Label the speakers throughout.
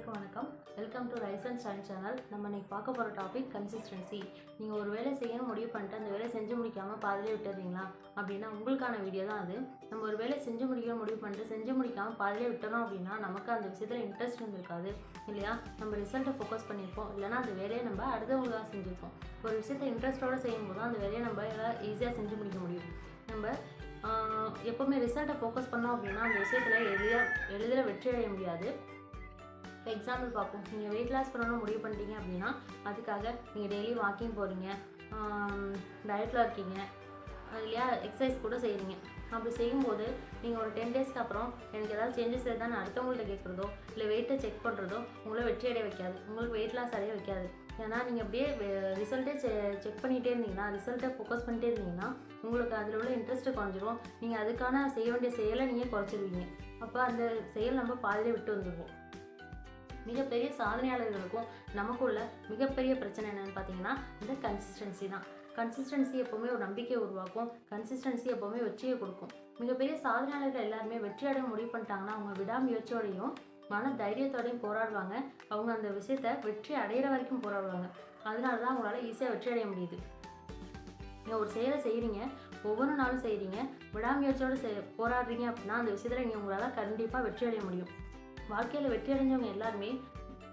Speaker 1: அனைவருக்கும் வணக்கம். Welcome to rise and shine channel நம்ம இன்னைக்கு பார்க்க போகிற டாபிக் கன்சிஸ்டன்சி நீங்கள் ஒரு வேலை செய்யணும் முடிவு பண்ணிட்டு அந்த வேலை செஞ்சு முடிக்காமல் பாதிலே விட்டுறீங்களா? அப்படின்னா உங்களுக்கான வீடியோ தான் அது. நம்ம ஒரு வேலையை செஞ்சு முடிக்கணும் முடிவு பண்ணிட்டு செஞ்சு முடிக்காமல் பாதிலே விட்டுறோம் அப்படின்னா நமக்கு அந்த விஷயத்தில் இன்ட்ரெஸ்ட் இருந்திருக்காது. இல்லையா? நம்ம ரிசல்ட்டை ஃபோக்கஸ் பண்ணியிருப்போம் இல்லைனா அந்த வேலையை நம்ம அடுத்தவங்களுக்காக செஞ்சுருப்போம் ஒரு விஷயத்தை இன்ட்ரெஸ்ட்டோடு செய்யும்போது போது அந்த வேலையை நம்ம ஈஸியாக செஞ்சு முடிக்க முடியும். நம்ம எப்போவுமே ரிசல்ட்டை ஃபோக்கஸ் பண்ணோம் அப்படின்னா அந்த விஷயத்தில் எளிதாக எளிதில் வெற்றி அடைய முடியாது. இப்போ எக்ஸாம்பிள் பார்ப்போம். நீங்கள் வெயிட் லாஸ் பண்ணணும்னு முடிவு பண்ணிட்டீங்க அப்படின்னா அதுக்காக நீங்கள் டெய்லி வாக்கிங் போகிறீங்க டயட்டில் இருக்கீங்க. இல்லையா? எக்ஸசைஸ் கூட செய்கிறீங்க அப்படி செய்யும்போது நீங்கள் ஒரு டென் டேஸ்க்கு அப்புறம் எனக்கு ஏதாவது சேஞ்சஸ் இருந்தால் நான் அடுத்தவங்கள்ட்ட கேட்குறதோ இல்லை வெயிட்டை செக் பண்ணுறதோ உங்களை வெற்றி அடைய வைக்காது. உங்களுக்கு வெயிட் லாஸ் அடைய வைக்காது. ஏன்னா நீங்கள் அப்படியே ரிசல்ட்டே செ செக் பண்ணிகிட்டே இருந்தீங்கன்னா ரிசல்ட்டை ஃபோக்கஸ் பண்ணிட்டே இருந்தீங்கன்னா உங்களுக்கு அதில் உள்ள இன்ட்ரெஸ்ட்டு குறைஞ்சிரும். நீங்கள் அதுக்கான செய்ய வேண்டிய செயலை நீங்கள் குறைச்சிருவீங்க. அப்போ அந்த செயல் நம்ம பாதியிலே விட்டு வந்துடுவோம் மிகப்பெரிய சாதனையாளர்களுக்கும் நமக்குள்ள மிகப்பெரிய பிரச்சனை என்னன்னு பார்த்தீங்கன்னா இந்த கன்சிஸ்டன்சி தான். கன்சிஸ்டன்சி எப்போவுமே ஒரு நம்பிக்கையை உருவாக்கும். கன்சிஸ்டன்சி எப்போவுமே வெற்றியை கொடுக்கும். மிகப்பெரிய சாதனையாளர்கள் எல்லாருமே வெற்றி அடைய முடிவு பண்ணிட்டாங்கன்னா அவங்க விடாமுயற்சியோடையும் மன தைரியத்தோடையும் போராடுவாங்க. அவங்க அந்த விஷயத்த வெற்றி அடையிற வரைக்கும் போராடுவாங்க. அதனால தான் அவங்களால ஈஸியாக வெற்றி அடைய முடியுது. நீங்கள் ஒரு செயலை செய்கிறீங்க ஒவ்வொரு நாளும் செய்கிறீங்க விடாமுயற்சியோடு செய் போராடுறீங்க அப்படின்னா அந்த விஷயத்தில் நீங்கள் உங்களால் கண்டிப்பாக வெற்றி அடைய முடியும். வாழ்க்கையில் வெற்றி அடைஞ்சவங்க எல்லாருமே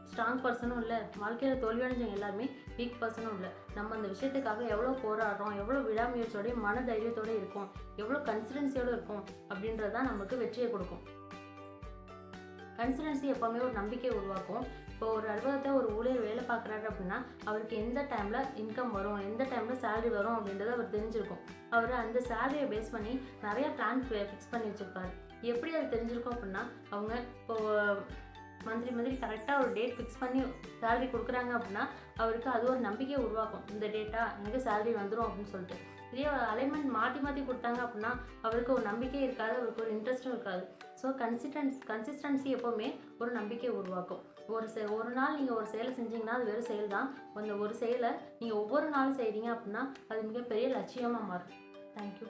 Speaker 1: ஸ்ட்ராங் பர்சனும் இல்லை. வாழ்க்கையில் தோல்வி அடைஞ்சவங்க எல்லாருமே வீக் பர்சனும் இல்லை. நம்ம அந்த விஷயத்துக்காக எவ்வளோ போராடுறோம் எவ்வளோ விடாமுயற்சியோடய மன தைரியத்தோடு இருக்கும் எவ்வளோ கன்சிடன்சியோடு இருக்கும் அப்படின்றது தான் நமக்கு வெற்றியை கொடுக்கும். கன்சிடன்சி எப்போவுமே ஒரு நம்பிக்கையை உருவாக்கும். இப்போ ஒரு அலுவலகத்தை எதிர்பார்க்குறாரு பார்க்குறாரு அப்படின்னா அவருக்கு எந்த டைமில் இன்கம் வரும் எந்த டைமில் சேலரி வரும் அப்படின்றது அவர் தெரிஞ்சிருக்கும். அவர் அந்த சேலரியை பேஸ் பண்ணி நிறைய பிளான் ஃபிக்ஸ் பண்ணி வச்சுருப்பாரு. எப்படி அது தெரிஞ்சிருக்கும் அப்படின்னா அவங்க இப்போ மந்த்லி மந்த்லி கரெக்டாக ஒரு டேட் ஃபிக்ஸ் பண்ணி சேலரி கொடுக்குறாங்க அப்படின்னா அவருக்கு அது ஒரு நம்பிக்கையை உருவாக்கும். இந்த டேட்டா எனக்கு சேலரி வந்துடும் அப்படின்னு சொல்லிட்டு. இதே அலைன்மெண்ட் மாற்றி மாற்றி கொடுத்தாங்க அப்படின்னா அவருக்கு ஒரு நம்பிக்கை இருக்காது அவருக்கு ஒரு இன்ட்ரெஸ்ட்டும் இருக்காது. ஸோ கன்சிஸ்டன்ஸ் கன்சிஸ்டன்சி எப்போவுமே ஒரு நம்பிக்கையை உருவாக்கும். ஒரு செ ஒரு நாள் நீங்கள் ஒரு செயலை செஞ்சீங்கன்னா அது வெறும் செயல் தான் அந்த ஒரு செயலை நீங்கள் ஒவ்வொரு நாளும் செய்கிறீங்க அப்படின்னா அது மிகப்பெரிய லட்சியமாக மாறும். தேங்க்யூ